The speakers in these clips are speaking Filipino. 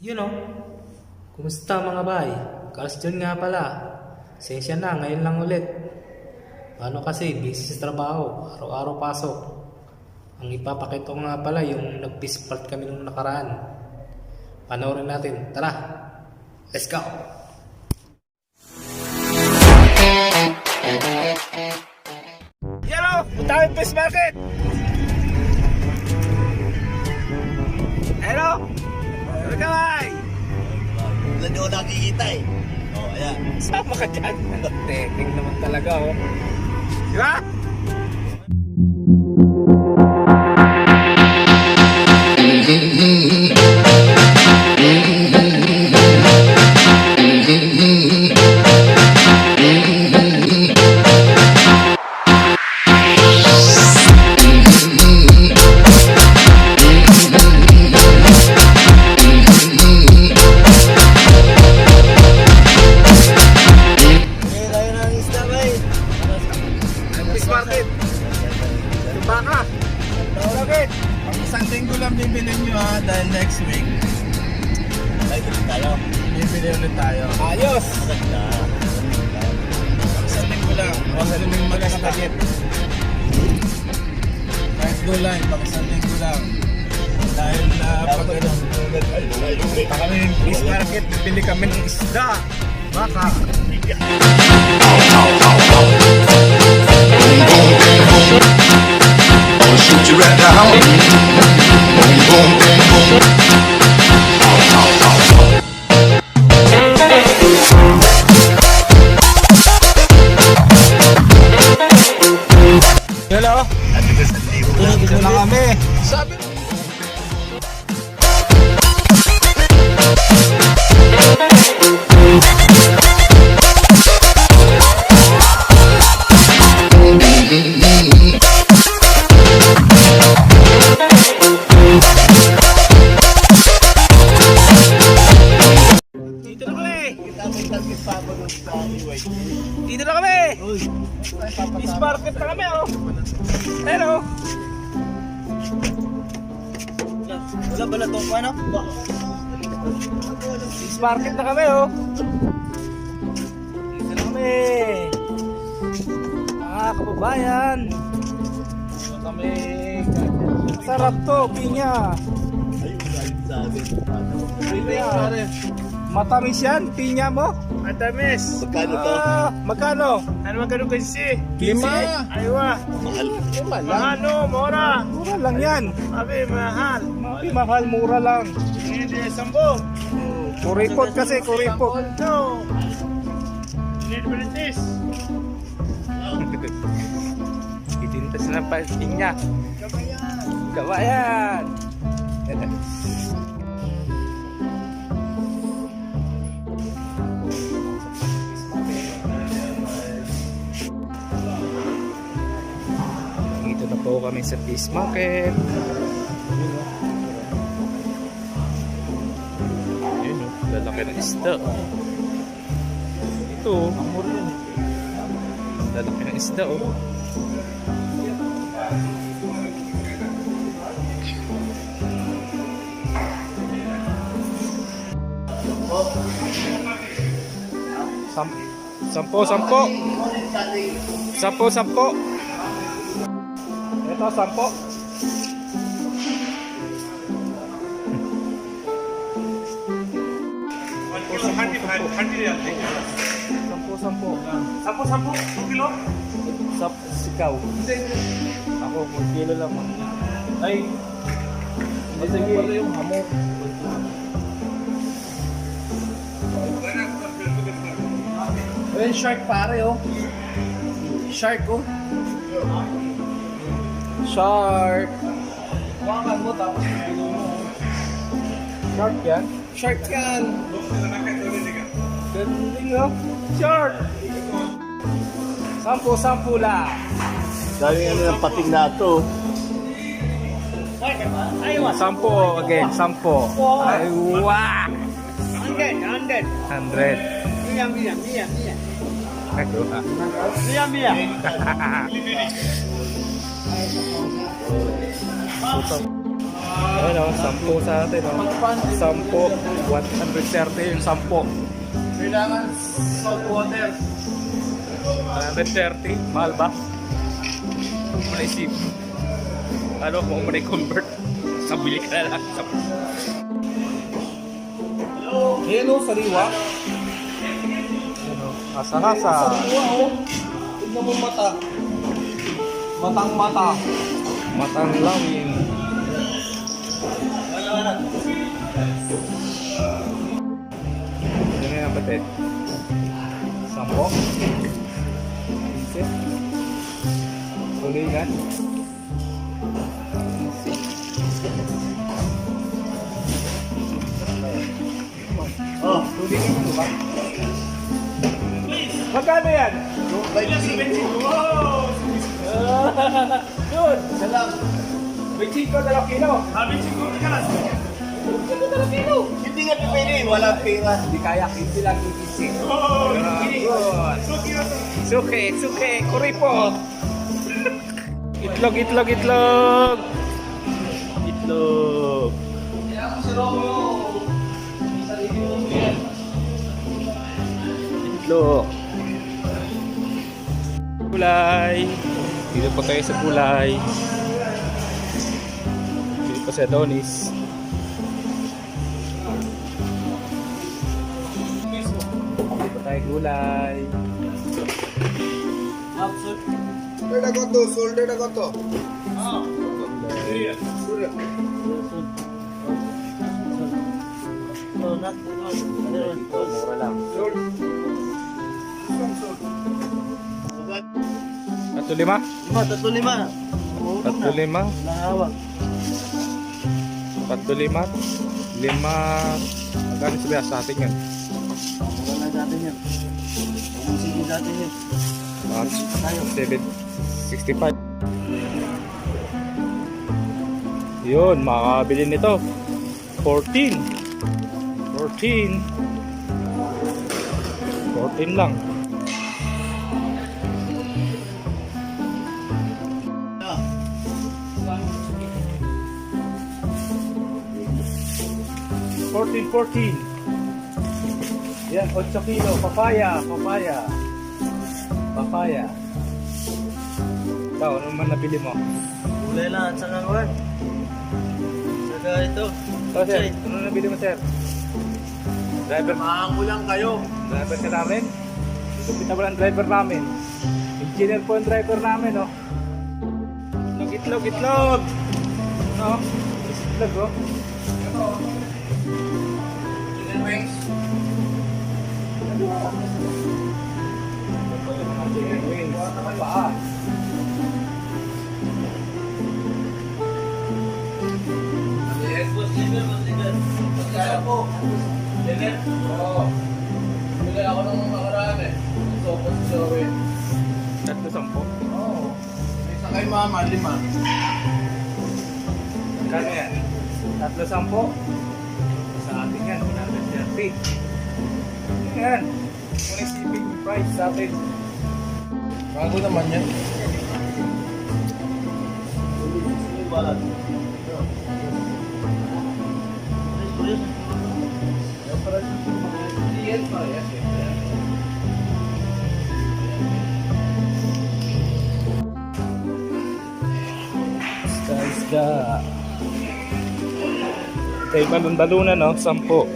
You know, kumusta mga bay? Carls John nga pala. Sensya na, ngayon lang ulit. Ano kasi, busy sa trabaho, araw-araw pasok. Ang ipapakita ko nga pala yung nag-piss part kami nung nakaraan. Panoorin natin. Tara! Let's go! Hello, punta kami Fish Market. Hello. Ka bay? Wala nyo nakikita eh. Oh, ayan. Sama ka dyan. Teking naman talaga oh. Di ba? Bibili ha, dahil next week. Tayo ulit tayo. Bibili ulit tayo. Ayos. Maganda. Linggo lang. Huwag namin mag-target. Kahit gulay, pag isang linggo lang. Dahil na pag ano, kami ng Fish Market. Bili kami ng isda. Baka. Market na kami oh. Hello. wala pala to. Ano? Market na kami oh. Dito na kami. Ah, kababayan. Dito kami. Sarap to, pinya. Pinya. Matamis yan, pinya mo. Matamis. Magkano to? Ah, magkano? Ano magkano kasi? Lima. Aywa. Mahal. Lima lang. Ano, mura. Mura lang yan. Sabi, mahal. Mali, mahal, mura lang. Hindi, sambo. Kuripot kasi, kuripot. No. Need British. Itintas na pa pinya. Kabayan. Dito po kami sa fish market. Yun o, lalaki ng isda. Ito o, lalaki ng isda o. Sam sampo, sampo. Sampo, sampo. Ito, sampo. Sampo, sampo. Sampo, sampo. 2 kilo. Sap, sikaw. Ako, 1 kilo lang. Ay, hindi sige. Pala yung hamok. Ayun, shark pare, oh. Shark, oh. Shark. Hawakan mo, tapos. Shark yan? Shark yan. Ganding, oh. Shark. Sampu-sampu lang. Dahil ano ng pating na to. Sampo again, sampo. Ay, wah! 100, 100. 100. Mia, mia, mia, mia. Mia, mia. Ayun o, 10 sa atin o. 10, 130 yung 10. Kailangan salt water. 130, mahal ba? Isip. Ano, kung mo na i-convert, sabili ka na lang. Sa... Hello, sariwa. Asa-asa. Sariwa, oh. Tignan mo mata. Matang mata. Matang lawin. Ano nga yan, pati? Sampo? Pinsit? Tulingan? Oh, Tulingan mo ba? Magkano yan? Yun! Salam. May chiko dalawang kilo. Hindi nga pipili, wala pera. Hindi kaya, hindi lang iisip. Oh, Suke, suke, kuripo. itlog, itlog, itlog. Itlog. Pa tayo sa gulay. Dito pa sa Adonis. Dito pa tayo gulay. Na to, shoulder na to. Mura lang. Tatlo lima? Lima, tatlo lima. Tatlo lima? Nahawak. Tatlo lima? Lima... Magkano sa atin yan? Wala natin yan. Ubusin natin yan. Mga 7, 65. Yun, makakabili nito. 14. 14. 14 lang. Fourteen, fourteen. Yan, 8 kilo. Papaya, papaya. Papaya. Ikaw, ano man nabili mo? Kulay lang at saka kuwan. Saka ito. Oh, sir, ano nabili mo, sir? Driver, Maango lang kayo. driver ka namin? Ito pinabal ang driver namin. Engineer po ang driver namin, oh. Itlog, itlog, itlog! No? Itlog, oh. Chicken Kaya po. Dinner? Oo. Bili ako ng mga karami. Gusto ko si Joey. Tatlo sampo. Oo. Isa kay mama, lima. Kano yan? Tatlo sampo. Sa atin yan, 130. Yan. Price sa atin. Bago naman yan. Isda, isda. Kay balon-balunan, no? Sampo.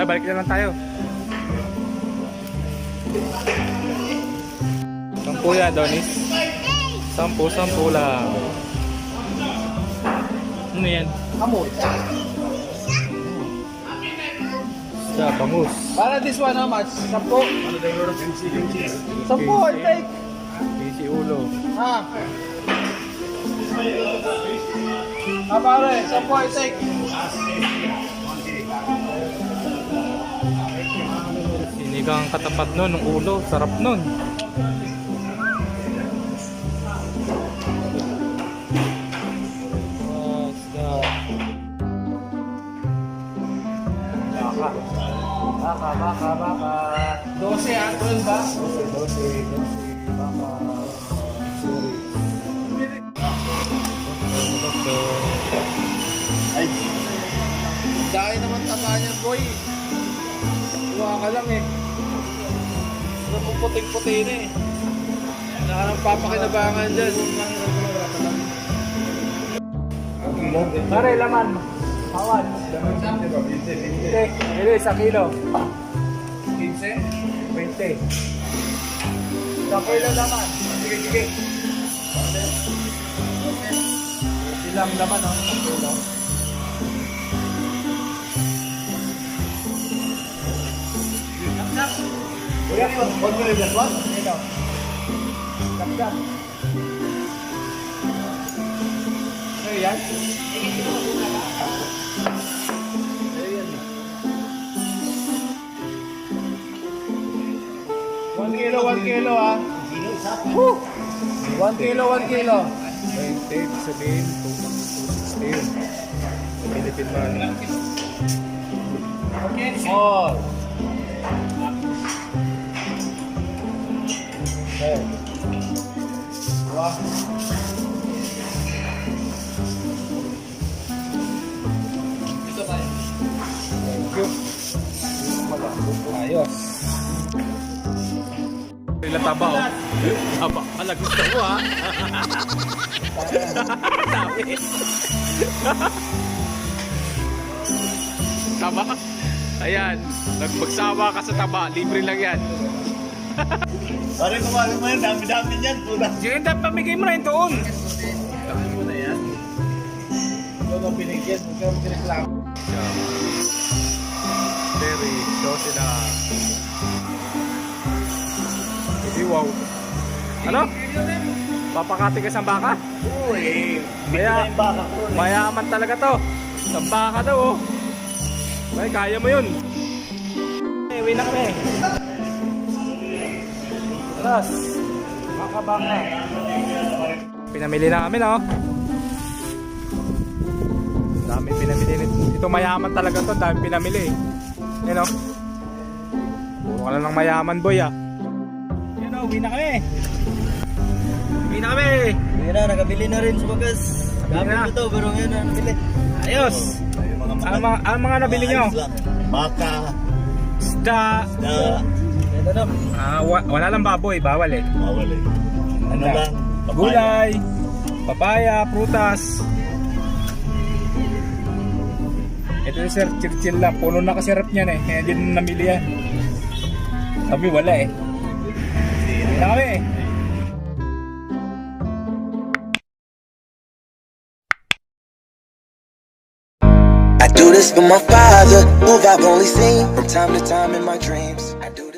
Kaya balik na lang tayo. Sampo yan, Donis. Sampo, sampo lang. Ano yan? Kamot. Isda, bangus. Para this one, how much? Sampo. Sampo, I take. Easy ulo. Ha? Ha, pare. Sampo, I take. Sinigang katapat nun, ng ulo. Sarap nun. Baka. Baka, baka, baka. 12 ah, 12 ba? 12, 12, Mama, sorry. Ay. Dahil naman taba niyan, boy. Kuha ka lang eh. Puting-puti na eh. Wala ka papakinabangan dyan. Pare, laman. Hawan. Hindi, hindi, sa kilo. 15? 20. Sa kilo laman. Sige, sige. Ilang laman. Sa kilo. Kuya, huwag mo rin yan, wag? Ito. Kapsap. Ano yan? One kilo, one kilo ah. Woo! One kilo, one kilo. 20, sabihin, 260. Philippine money. Small. Okay. Wow. Ito ba? Thank you. Taba oh. Taba pala gusto mo ha. Dami. taba. Ayan. Nagpagsawa ka sa taba. Libre lang yan. Pare, kumali mo yan. Dami-dami niyan. Sige, dapat pamigay mo na yun doon. Sabi mo na yan. Ito na binigyan. Huwag ka magreklamo. Very. So sila. Hindi wow. Ano? Papakati ka sa baka? Uy, Kaya- yung baka ko. Mayaman talaga to. Sa baka daw oh. Ay, kaya mo yun. Eh, uwi na kami. Alas. Makabaka. Pinamili namin oh. Dami pinamili. Ito mayaman talaga to. Dami pinamili. Yan oh. Puro ka lang ng mayaman boy ah. Yan o, uwi na kami. Uwi na kami. Hindi na, nakabili na rin sa bagas. Gamit na. ko to, pero ngayon na nabili. Ayos. Ay, mga mga, ano mga nabili nyo? Baka, Isda. na, Ah, wa- wala lang baboy. Bawal eh. bawal eh. Ano Ano? lang, papaya. Gulay. Papaya. Prutas. Ito yung sir, chill lang. Puno na kasi rep niyan eh. Kaya na namili yan. Sabi wala eh. Hindi na kami eh. I do this for my father, who I've only seen from time to time in my dreams. I do